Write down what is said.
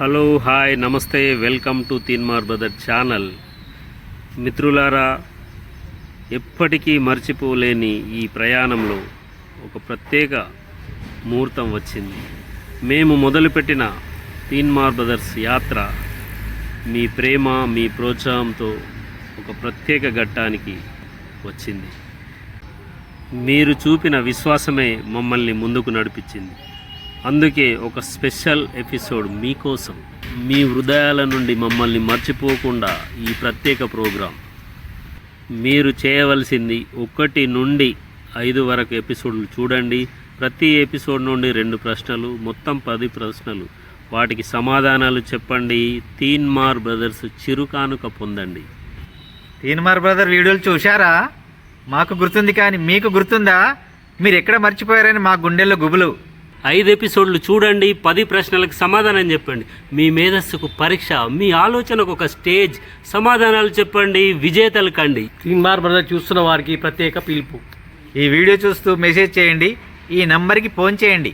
Hello hi నమస్తే welcome to Teenmaar brother channel. మిత్రులారా ఎప్పటికీ మర్చిపోలేని ఈ ప్రయాణంలో ఒక ప్రత్యేక ముహూర్తం వచ్చింది. మేము మొదలుపెట్టిన తీన్మార్ బ్రదర్స్ యాత్ర మీ ప్రేమ మీ ప్రోత్సాహంతో ఒక ప్రత్యేక ఘట్టానికి వచ్చింది. మీరు చూపిన విశ్వాసమే మమ్మల్ని ముందుకు నడిపించింది. అందుకే ఒక స్పెషల్ ఎపిసోడ్ మీకోసం. మీ హృదయాల నుండి మమ్మల్ని మర్చిపోకుండా ఈ ప్రత్యేక ప్రోగ్రాం. మీరు చేయవలసింది ఒకటి నుండి ఐదు వరకు ఎపిసోడ్లు చూడండి. ప్రతి ఎపిసోడ్ నుండి రెండు ప్రశ్నలు మొత్తం పది ప్రశ్నలు. వాటికి సమాధానాలు చెప్పండి. తీన్మార్ బ్రదర్స్ చిరుకానుక పొందండి. తీన్మార్ బ్రదర్ వీడియోలు చూశారా? మాకు గుర్తుంది కానీ మీకు గుర్తుందా? మీరు ఎక్కడ మర్చిపోయారని మా గుండెల్లో గుబులు. ఐదు ఎపిసోడ్లు చూడండి పది ప్రశ్నలకు సమాధానం చెప్పండి. మీ మేధస్సుకు పరీక్ష మీ ఆలోచనకు ఒక స్టేజ్ సమాధానాలు చెప్పండి విజేతలు కండి. తీన్మార్ బ్రదర్ చూస్తున్న వారికి ప్రత్యేక పిలుపు. ఈ వీడియో చూస్తూ మెసేజ్ చేయండి ఈ నంబర్కి ఫోన్ చేయండి.